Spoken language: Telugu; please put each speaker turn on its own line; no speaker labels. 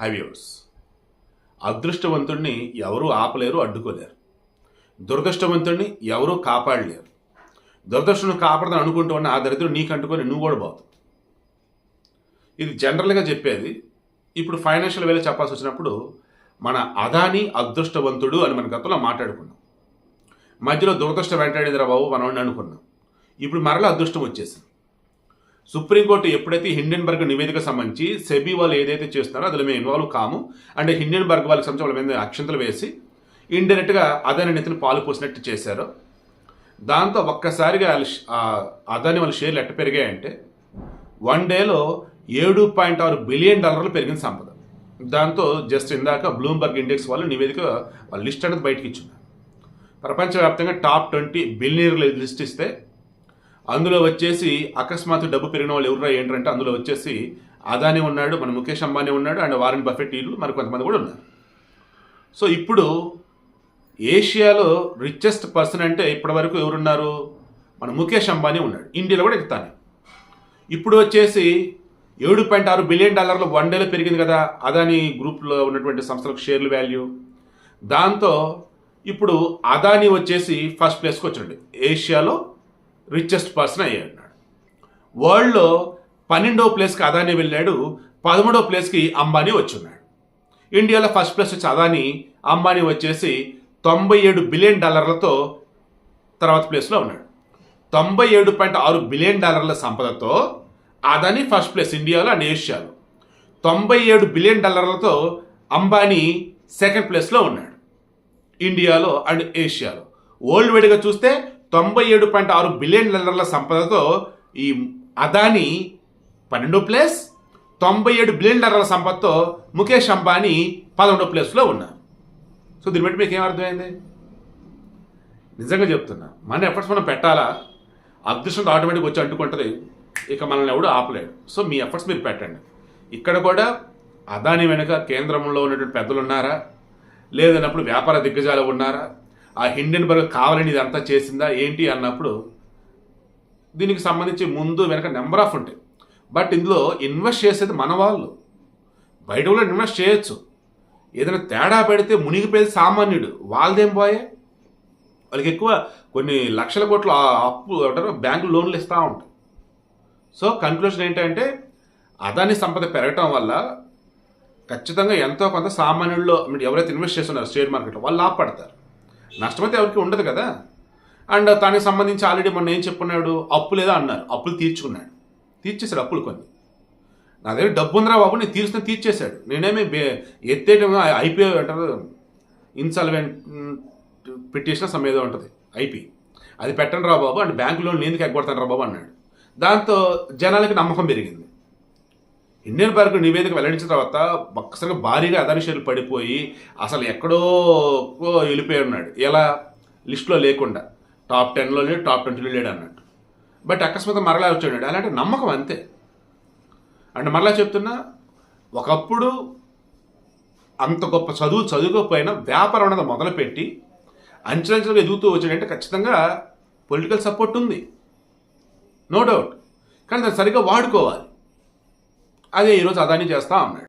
హైవ్యూర్స్ అదృష్టవంతుణ్ణి ఎవరూ ఆపలేరు అడ్డుకోలేరు. దురదృష్టవంతుణ్ణి ఎవరూ కాపాడలేరు. దురదృష్టం కాపాడదని అనుకుంటూ ఉన్న ఆ దరిద్రం నీకు అంటుకొని నువ్వు కూడా పోతావు. ఇది జనరల్గా చెప్పేది ఇప్పుడు ఫైనాన్షియల్ వేలో చెప్పాల్సి వచ్చినప్పుడు మన అదాని అదృష్టవంతుడు అని మన గతంలో మాట్లాడుకున్నాం. మధ్యలో దురదృష్టం వెంటాడేదిరా బాబు మనం అనుకున్నాం. ఇప్పుడు మరలా అదృష్టం వచ్చేసింది. సుప్రీంకోర్టు ఎప్పుడైతే హిండెన్బర్గ్ నివేదిక సంబంధించి సెబీ వాళ్ళు ఏదైతే చేస్తున్నారో అందులో మేము ఇన్వాల్వ్ కాము. అంటే హిండెన్బర్గ్ వాళ్ళకి సంబంధించి వాళ్ళ మీద అక్షంతలు వేసి ఇండైరెక్ట్గా అదాని నెత్తిన పాలు పోసినట్టు చేశారు. దాంతో ఒక్కసారిగా వాళ్ళ అదాని వాళ్ళ షేర్లు ఎట్ట పెరిగాయంటే వన్ డేలో ఏడు పాయింట్ ఆరు బిలియన్ డాలర్లు పెరిగిన సంపద. దాంతో జస్ట్ ఇందాక బ్లూంబర్గ్ ఇండెక్స్ వాళ్ళు నివేదిక వాళ్ళ లిస్ట్ అనేది బయటకు ఇచ్చిన ప్రపంచవ్యాప్తంగా టాప్ ట్వంటీ బిలియనర్లు లిస్ట్ ఇస్తే అందులో వచ్చేసి అకస్మాత్తు డబ్బు పెరిగిన వాళ్ళు ఎవరు ఏంటంటే అందులో వచ్చేసి అదాని ఉన్నాడు మన ముఖేష్ అంబానీ ఉన్నాడు అండ్ వారెన్ బఫెట్ వీళ్ళు మరి కొంతమంది కూడా ఉన్నారు. సో ఇప్పుడు ఏషియాలో రిచెస్ట్ పర్సన్ అంటే ఇప్పటివరకు ఎవరున్నారు? మన ముఖేష్ అంబానీ ఉన్నాడు. ఇండియాలో కూడా ఎక్కుతాను ఇప్పుడు వచ్చేసి ఏడు పాయింట్ ఆరు బిలియన్ డాలర్లు వన్ డేలో పెరిగింది కదా అదాని గ్రూప్లో ఉన్నటువంటి సంస్థలకు షేర్లు వాల్యూ. దాంతో ఇప్పుడు అదాని వచ్చేసి ఫస్ట్ ప్లేస్కి వచ్చాడు ఏషియాలో రిచెస్ట్ పర్సన్ అయ్యాడు. వరల్డ్లో పన్నెండో ప్లేస్కి అదాని వెళ్ళాడు పదమూడో ప్లేస్కి అంబానీ వచ్చున్నాడు. ఇండియాలో ఫస్ట్ ప్లేస్ వచ్చి అదానీ అంబానీ వచ్చేసి తొంభై ఏడు బిలియన్ డాలర్లతో తర్వాత ప్లేస్లో ఉన్నాడు. తొంభై ఏడు పాయింట్ ఆరు బిలియన్ డాలర్ల సంపదతో అదాని ఫస్ట్ ప్లేస్ ఇండియాలో అండ్ ఏషియాలో. తొంభై ఏడు బిలియన్ డాలర్లతో అంబానీ సెకండ్ ప్లేస్లో ఉన్నాడు. ఇండియాలో అండ్ ఏషియాలో. వరల్డ్ వైడ్గా చూస్తే తొంభై ఏడు పాయింట్ ఆరు బిలియన్ డాలర్ల సంపదతో ఈ అదాని పన్నెండో ప్లేస్ తొంభై ఏడు బిలియన్ డాలర్ల సంపదతో ముఖేష్ అంబానీ పదకొండో ప్లేస్లో ఉన్నారు. సో దీన్ని బట్టి మీకు ఏమర్థమైంది అర్థమైంది? నిజంగా చెప్తున్నా మన ఎఫర్ట్స్ మనం పెట్టాలా? అదృష్టం ఆటోమేటిక్ వచ్చి అంటుకుంటుంది ఇక మనల్ని ఎవడు ఆపలేడు. సో మీ ఎఫర్ట్స్ మీరు పెట్టండి. ఇక్కడ కూడా అదాని వెనుక కేంద్రంలో ఉన్నటువంటి పెద్దలు ఉన్నారా? లేదన్నప్పుడు వ్యాపార దిగ్గజాలు ఉన్నారా? ఆ హిండెన్బర్గ్ కావాలని ఇదంతా చేసిందా ఏంటి అన్నప్పుడు దీనికి సంబంధించి ముందు వెనక నెంబర్ ఆఫ్ ఉంటాయి బట్ ఇందులో ఇన్వెస్ట్ చేసేది మన వాళ్ళు. బయట కూడా ఇన్వెస్ట్ చేయొచ్చు. ఏదైనా తేడా పెడితే మునిగిపోయేది సామాన్యుడు. వాళ్ళదేం పోయే? వాళ్ళకి ఎక్కువ కొన్ని లక్షల కోట్ల అప్పు అంటారు బ్యాంకు లోన్లు ఇస్తూ ఉంటాయి. సో కన్క్లూషన్ ఏంటంటే అదాని సంపద పెరగటం వల్ల ఖచ్చితంగా ఎంతో కొంత సామాన్యుల్లో ఎవరైతే ఇన్వెస్ట్ చేస్తున్నారో షేర్ మార్కెట్లో వాళ్ళు లాభపడతారు. నష్టమైతే ఎవరికి ఉండదు కదా? అండ్ దానికి సంబంధించి ఆల్రెడీ మొన్న ఏం చెప్పున్నాడు? అప్పు లేదా అన్నారు. అప్పులు తీర్చుకున్నాడు. తీర్చేశాడు అప్పులు కొన్ని. నా దగ్గర డబ్బు ఉందిరా బాబు నేను తీర్చిన తీర్చేశాడు. నేనేమి బే- ఎత్తేయటం ఐపీఓ అంటారు ఇన్సాల్వెంట్ పిటిషన్ సమ్ ఏదో ఉంటుంది. ఐపీ. అది పెట్టండి రా బాబు అండ్ బ్యాంకు లోన్ ఎందుకు ఎగ్గొడతాను రా బాబు అన్నాడు. దాంతో జనాలకి నమ్మకం పెరిగింది. ఇండియన్ పార్క్ నివేదిక వెల్లడించిన తర్వాత ఒక్కసారిగా భారీగా అదాని షేర్లు పడిపోయి అసలు ఎక్కడో వెళ్ళిపోయి ఉన్నాడు. ఎలా? లిస్టులో లేకుండా. టాప్ టెన్లో లేడు టాప్ ట్వంటీలో లేడు అన్నట్టు. బట్ అకస్మాత్ మరలా వచ్చాడు. అలాంటి నమ్మకం అంతే. అంటే మరలా చెప్తున్నా ఒకప్పుడు అంత గొప్ప చదువు చదువుకోకపోయినా వ్యాపారం అనేది మొదలుపెట్టి అంచెలంచెలుగా ఎదుగుతూ వచ్చాడంటే ఖచ్చితంగా పొలిటికల్ సపోర్ట్ ఉంది. No doubt. కానీ దాన్ని సరిగ్గా వాడుకోవాలి. అదే ఈరోజు అదాని చేస్తా ఉన్నాడు